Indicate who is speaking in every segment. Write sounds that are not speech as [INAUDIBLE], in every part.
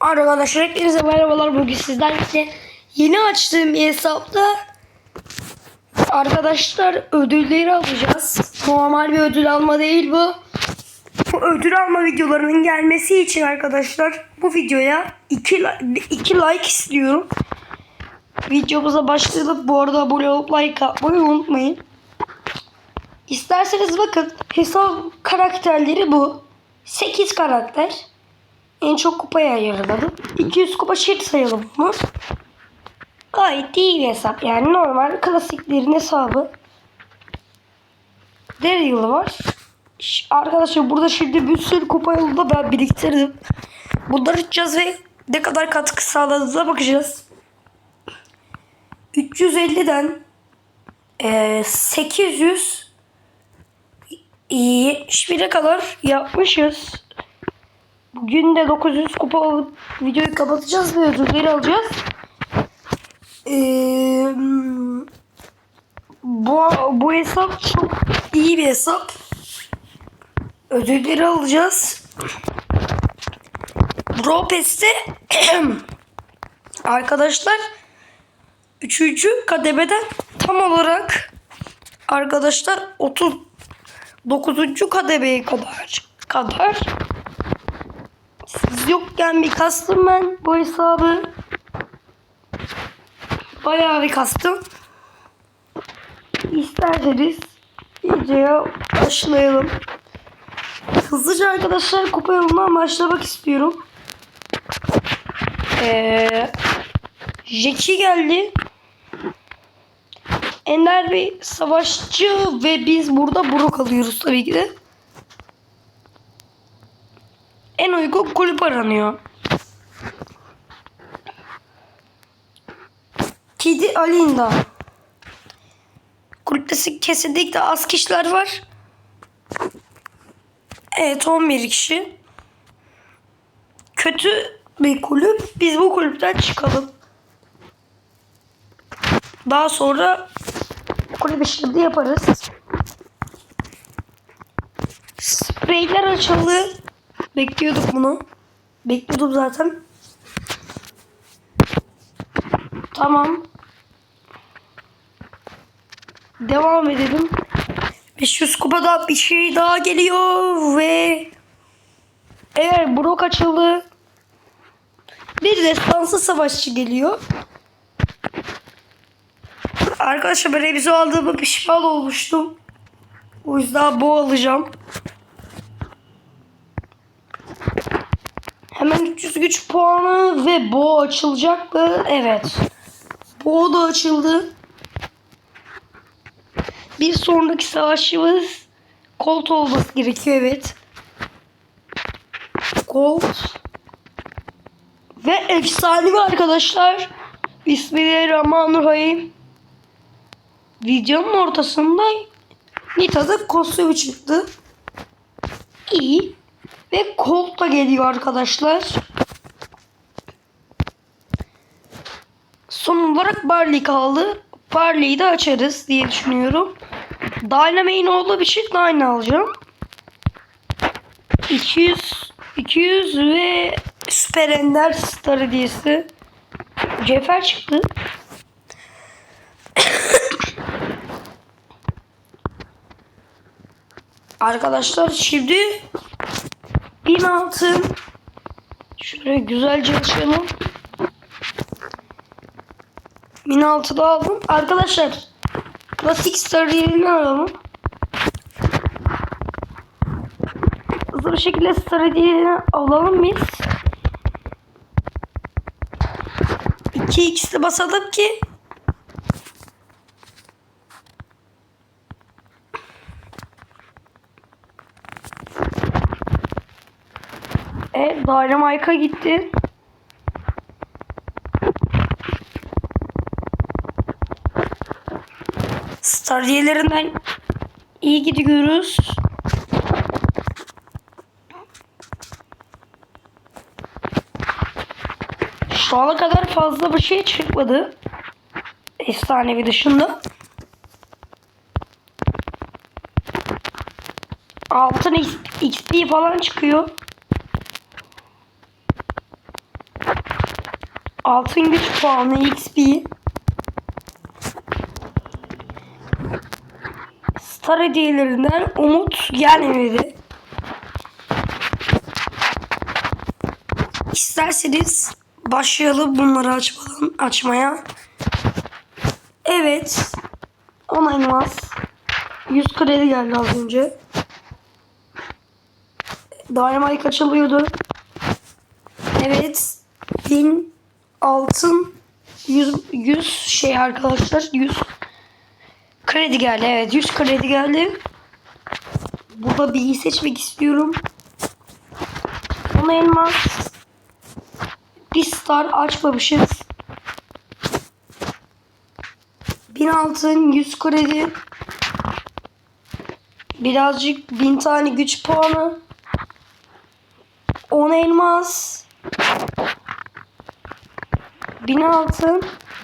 Speaker 1: Arkadaşlar hepinize merhabalar. Bugün sizlerle yeni açtığım hesapta arkadaşlar ödülleri alacağız. Normal bir ödül alma değil bu. Bu ödül alma videolarının gelmesi için arkadaşlar bu videoya 2 2 like istiyorum. Videomuza başlayalım. Bu arada abone olup like atmayı unutmayın. İsterseniz bakın hesap karakterleri bu. 8 karakter. En çok kupaya ayırladım. 200 kupa şirt sayalım bunu. Gayet iyi bir hesap. Yani normal klasiklerin hesabı. Daryl var. Arkadaşlar burada şimdi bir sürü kupa yolunda ben biriktirdim. Bunları açacağız ve ne kadar katkı sağladığına bakacağız. 350'den eee 800 71'e kadar yapmışız. Bugün de 900 kupa alıp videoyu kapatacağız ve ödülleri alacağız. Ee, bu, bu hesap çok iyi bir hesap. Ödülleri alacağız. Bropes'te [CLEARS THROAT] arkadaşlar 3. kademeden tam olarak arkadaşlar 39. kademeye kadar kadar yokken bir kastım ben bu hesabı. Bayağı bir kastım. İsterseniz videoya başlayalım. Hızlıca arkadaşlar kupa yolundan başlamak istiyorum. Ee, Jackie geldi. Ender bir savaşçı ve biz burada Brook alıyoruz tabii ki de. En uygun kulüp aranıyor. Kedi Alinda. Kulüpte kesinlikle az kişiler var. Evet 11 kişi. Kötü bir kulüp. Biz bu kulüpten çıkalım. Daha sonra kulüp işleri yaparız. Spreyler açıldı. Bekliyorduk bunu. Bekliyordum zaten. Tamam. Devam edelim. 500 kupada bir şey daha geliyor ve evet Brock açıldı. Bir destansı savaşçı geliyor. Arkadaşlar ben revize aldığımı pişman olmuştum. O yüzden bu alacağım. Hemen 300 güç puanı ve bu açılacak mı? Evet. Bu da açıldı. Bir sonraki savaşçımız Colt olması gerekiyor evet. Colt. Ve efsanevi arkadaşlar. Bismillahirrahmanirrahim. Videonun ortasında Nita'da kostümü çıktı. İyi. Ve Colt da geliyor arkadaşlar. Olarak Barley kaldı. Barley'i de açarız diye düşünüyorum. Dynamate'in olduğu bir şey Dyna alacağım. 200 200 ve Süper Ender Star hediyesi. Cefer çıktı. [COUGHS] Arkadaşlar şimdi bin altın şöyle güzelce açalım. Bin altıda aldım. Arkadaşlar klasik yerini alalım. Hızlı bir şekilde hediyelerini alalım biz. 2x'li basalım ki Evet Dynamite'a gitti. Star diyelerinden iyi gidiyoruz. Şu ana kadar fazla bir şey çıkmadı. Efsanevi dışında. Altın XP falan çıkıyor. Altın güç puanı XP. Star hediyelerinden umut gelmedi. İsterseniz başlayalım bunları açmadan, açmaya. Evet. 10 elmas. 100 kredi geldi az önce. Dynamite açılıyordu. Evet. 1000 altın 100, 100 şey arkadaşlar 100 kredi geldi. Evet 100 kredi geldi. Burada bir seçmek istiyorum. 10 elmas. Bir star açmamışız. 1000 altın 100 kredi. Birazcık 1000 tane güç puanı. 10 elmas. 1000 altın.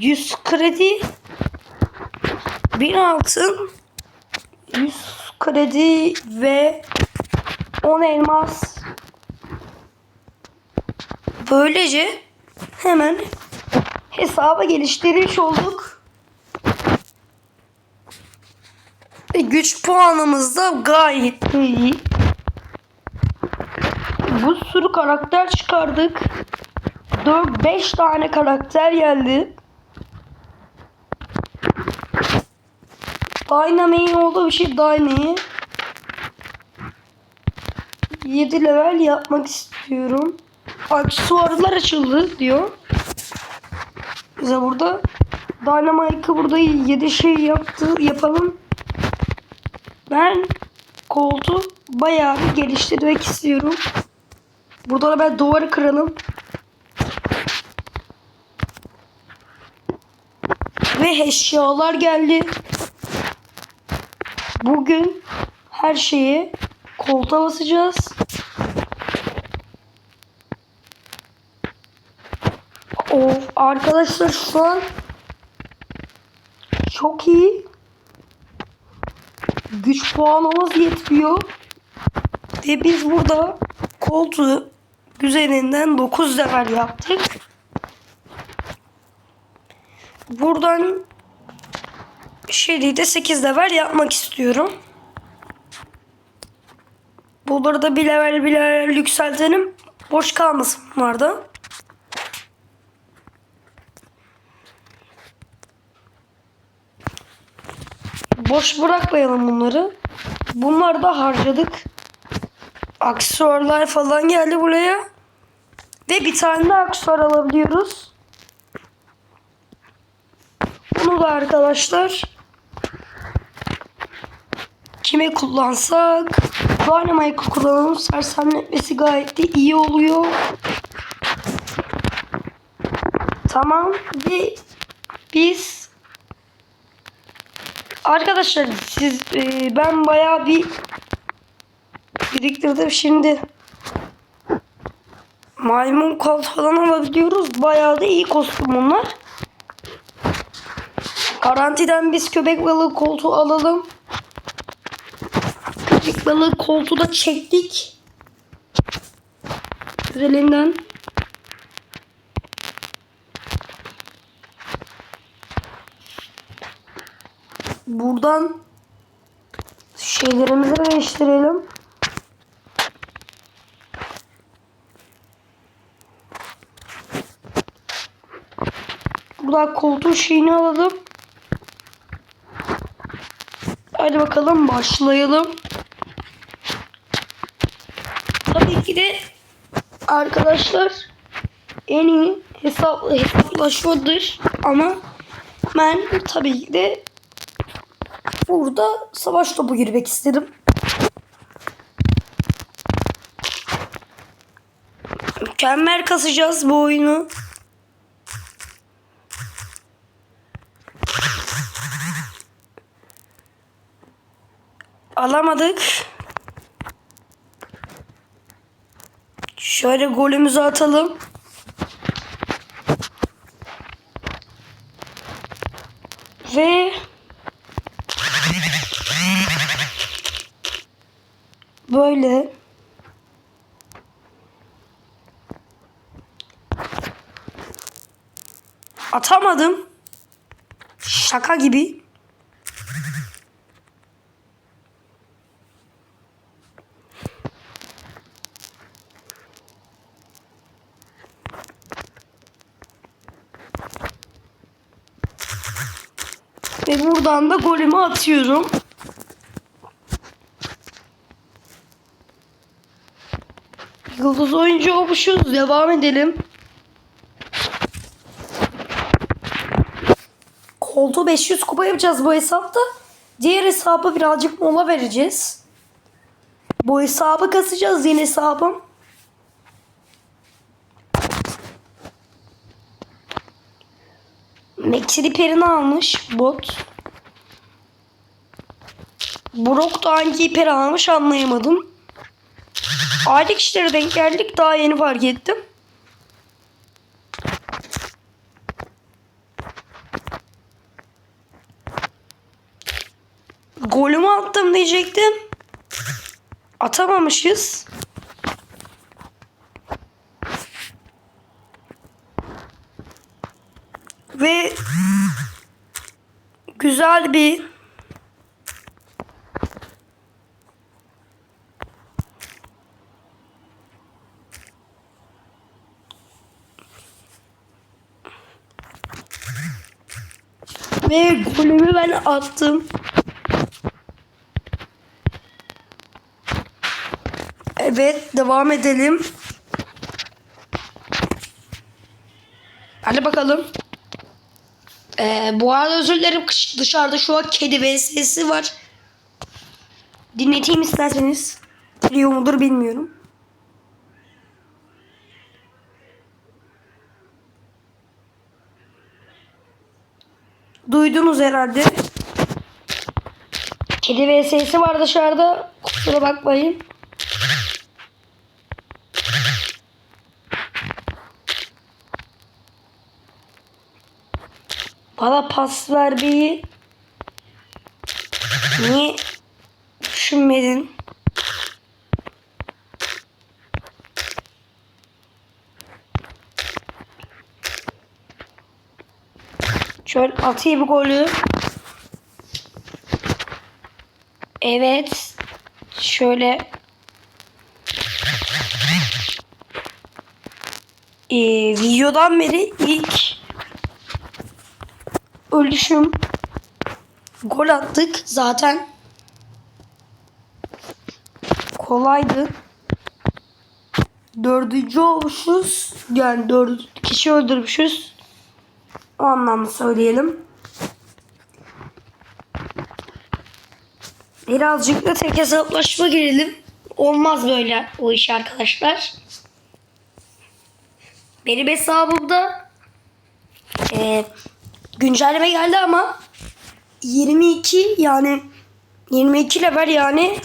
Speaker 1: 100 kredi. 1000 altın. 100 kredi ve 10 elmas. Böylece hemen hesaba geliştirmiş olduk. Ve güç puanımız da gayet iyi. Bu sürü karakter çıkardık. 4-5 tane karakter geldi. Dynamite'in olduğu bir şey Dynamite. 7 level yapmak istiyorum. Aksesuarlar açıldı diyor. Bize burada Dynamite'ı burada 7 şey yaptı yapalım. Ben koltuğu bayağı bir geliştirmek istiyorum. Burada da ben duvarı kıralım. Ve eşyalar geldi. Bugün her şeyi koltuğa basacağız. Of arkadaşlar şu an çok iyi. Güç puanımız yetmiyor. Ve biz burada koltuğu üzerinden 9 level yaptık. Buradan Shelly'de 8 level yapmak istiyorum. Bunları da bir level bir level yükseltelim. Boş kalmasın bunlarda. Boş bırakmayalım bunları. Bunları da harcadık. Aksesuarlar falan geldi buraya. Ve bir tane daha aksesuar alabiliyoruz. Bunu da arkadaşlar kime kullansak Dynamite kullanalım. Sersemletmesi gayet de iyi oluyor. Tamam ve biz arkadaşlar siz e, ben bayağı bir biriktirdim şimdi maymun kol falan alabiliyoruz. Bayağı da iyi kostüm bunlar. Garantiden biz köpek balığı koltuğu alalım. Balığı koltuğu da çektik. Güzelinden. Buradan şeylerimizi değiştirelim. Buradan koltuğun şeyini alalım. Hadi bakalım başlayalım. Tabii ki de arkadaşlar en iyi hesap, hesaplaşmadır ama ben tabii ki de burada savaş topu girmek istedim. Mükemmel kasacağız bu oyunu. Alamadık. Şöyle golümüzü atalım. Ve böyle Atamadım. Şaka gibi. Buradan da golümü atıyorum. Yıldız oyuncu olmuşuz. Devam edelim. Koltuğu 500 kupa yapacağız bu hesapta. Diğer hesaba birazcık mola vereceğiz. Bu hesabı kasacağız yeni hesabım. Maxi Per'ini almış bot. Brock da hangi hiper almış anlayamadım. Aylık işlere denk geldik daha yeni fark ettim. Golümü attım diyecektim. Atamamışız. Ve güzel bir Ve golümü ben attım. Evet devam edelim. Hadi bakalım. Ee, bu arada özür dilerim dışarıda şu an kedi ve sesi var. Dinleteyim isterseniz. Biliyor mudur bilmiyorum. Duydunuz herhalde. Kedi ve sesi var dışarıda. Kusura bakmayın. Bana pas vermeyi niye düşünmedin? Şöyle atayım golü. Evet. Şöyle Ee, videodan beri ilk ölüşüm. Gol attık. Zaten kolaydı. Dördüncü olmuşuz. Yani dört kişi öldürmüşüz. O anlamda söyleyelim. Birazcık da tek hesaplaşma girelim olmaz böyle o iş arkadaşlar. Benim hesabımda eee güncelleme geldi ama 22 yani 22 level yani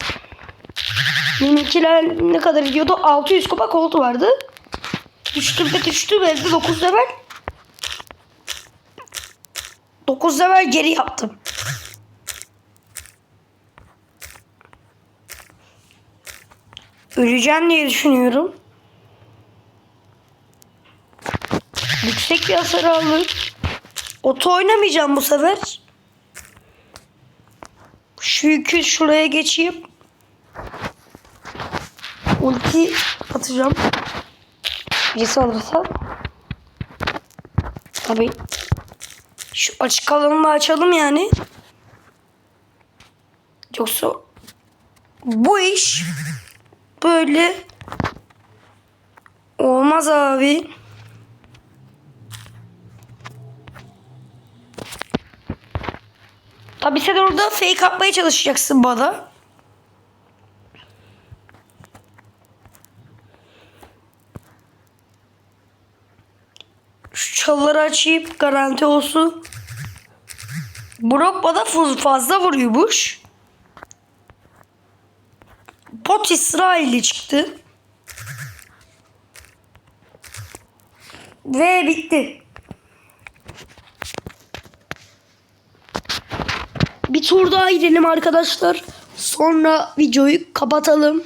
Speaker 1: 22 level ne kadar gidiyordu? 600 kupa koltu vardı. Düştüm de düştüm elde 9 level. 9 level geri yaptım. Öleceğim diye düşünüyorum. Yüksek bir hasar aldık. Oto oynamayacağım bu sefer. Yükü şuraya geçeyim. Ulti atacağım. Birisi alırsa. Tabii. Şu açık alanını açalım yani. Yoksa bu iş böyle olmaz abi. Tabii sen orada fake atmaya çalışacaksın bana. Şu çalıları açayım garanti olsun. Brock bana faz- fazla vuruyormuş. Pot İsrail'i çıktı. Ve bitti. Tur daha gidelim arkadaşlar. Sonra videoyu kapatalım.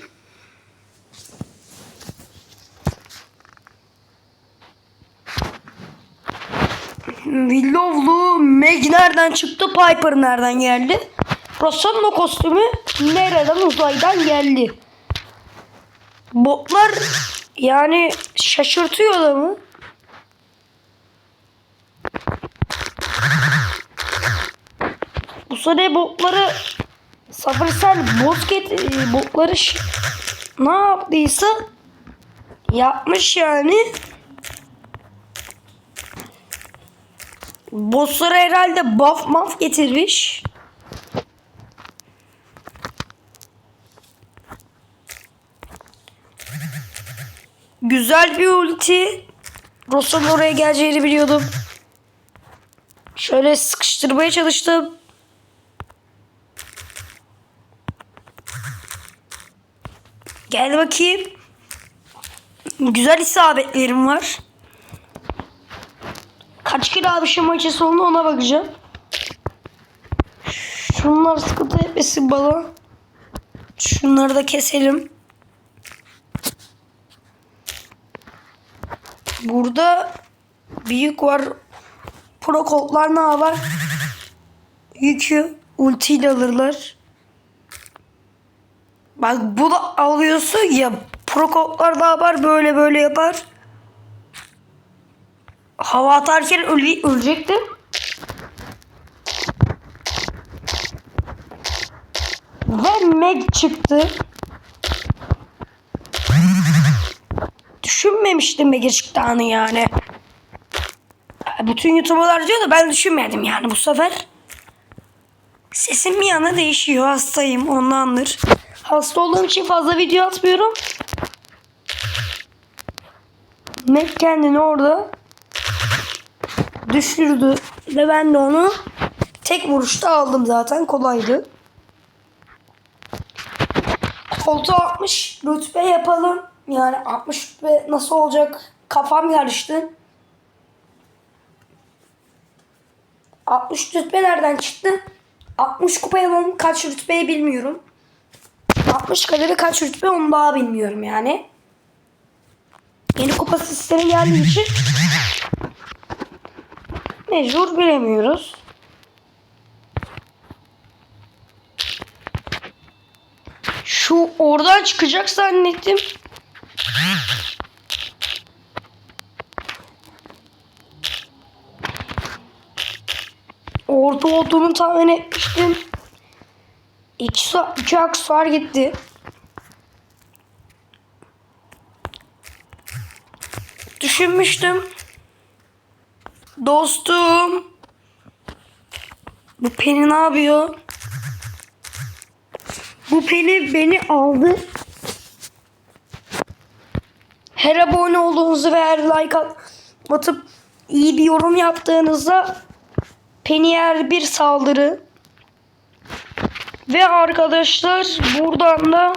Speaker 1: Willow'lu Meg nereden çıktı? Piper nereden geldi? Rosanna kostümü nereden uzaydan geldi? Botlar yani şaşırtıyor adamı. Bu sene botları Sabırsal bozket e, botları ne yaptıysa yapmış yani. Bosslara herhalde buff maf getirmiş. Güzel bir ulti. Ross'un oraya geleceğini biliyordum. Şöyle sıkıştırmaya çalıştım. Gel bakayım. Güzel isabetlerim var. Kaç kilo almışım maçı sonunda ona bakacağım. Şunlar sıkıntı etmesin bana. Şunları da keselim. Burada büyük var. Pro kodlar ne var? Yükü ultiyle alırlar. Bak bu da alıyorsun ya pro kodlar da var böyle böyle yapar. Hava atarken öle, ölecektim. Ve Meg çıktı. Düşünmemiştim Meg'e çıktığını yani. Bütün YouTuber'lar diyor da ben düşünmedim yani bu sefer. Sesim bir yana değişiyor. Hastayım ondandır. Hasta olduğum için fazla video atmıyorum. Mac kendini orada düşürdü. Ve ben de onu tek vuruşta aldım zaten. Kolaydı. Koltuğa 60 rütbe yapalım. Yani 60 rütbe nasıl olacak? Kafam karıştı. 60 rütbe nereden çıktı? 60 kupa yapalım. Kaç rütbeyi bilmiyorum. 60 kaderi kaç rütbe onu daha bilmiyorum yani. Yeni kupa sistemi geldiği için mecbur bilemiyoruz. Şu oradan çıkacak zannettim. Orta olduğunu tahmin etmiştim. İki, sa- iki aksesuar gitti. Düşünmüştüm. Dostum. Bu Penny ne yapıyor? Bu Penny beni aldı. Her abone olduğunuzda ve her like at- atıp iyi bir yorum yaptığınızda Penny'er bir saldırı. Ve arkadaşlar buradan da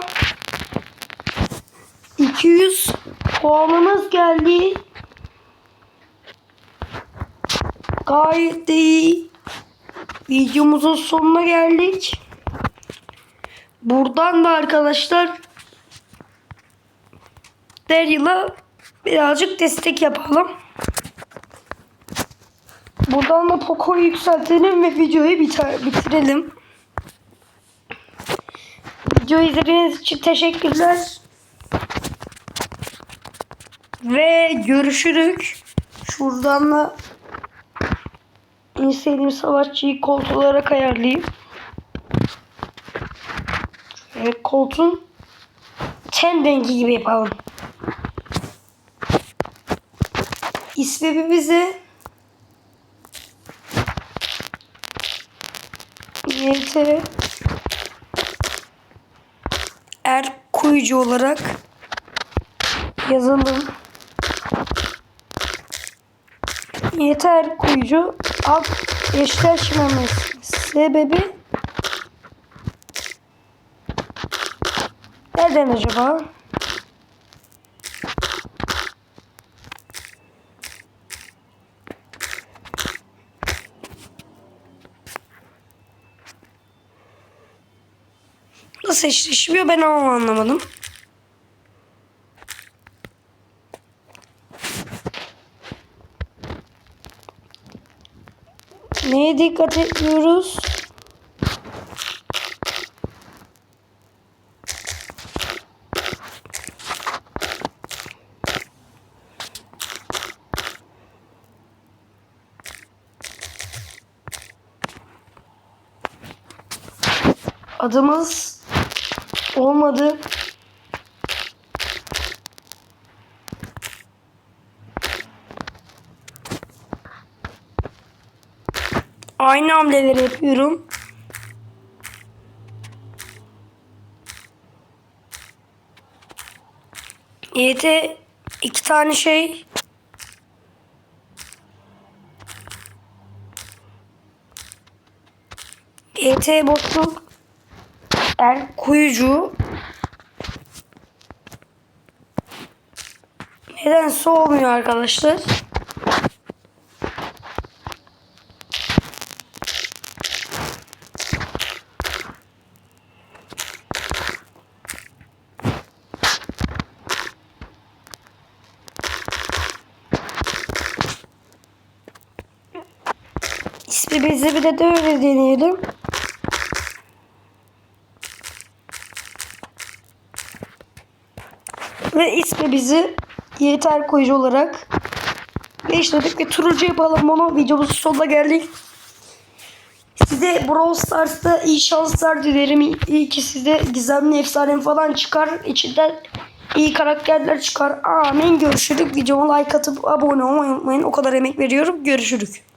Speaker 1: 200 puanımız geldi. Gayet iyi. Videomuzun sonuna geldik. Buradan da arkadaşlar Daryl'a birazcık destek yapalım. Buradan da Poco'yu yükseltelim ve videoyu bitirelim. Video izlediğiniz için teşekkürler. Ve görüşürük. Şuradan da en sevdiğim savaşçıyı koltuk olarak ayarlayayım. Şöyle koltuğun ten rengi gibi yapalım. İsmi bize YT Er Kuyucu olarak yazalım. Yeter kuyucu alt eşleşmemesi sebebi neden acaba? Nasıl eşleşmiyor ben ama anlamadım. Neye dikkat ediyoruz? Adımız olmadı. Aynı hamleleri yapıyorum. YT iki tane şey YT boşluk Er kuyucu Nedense olmuyor arkadaşlar. İsmi bizi bir de öyle deneyelim. Ve ismi bizi yeter koyucu olarak değiştirdik ve turuncu yapalım bunu. Videomuzun sonuna geldik. Size Brawl Stars'ta iyi şanslar dilerim. İyi ki size gizemli efsane falan çıkar. İçinden iyi karakterler çıkar. Amin. Görüşürük. Videoma like atıp abone olmayı unutmayın. O kadar emek veriyorum. Görüşürük.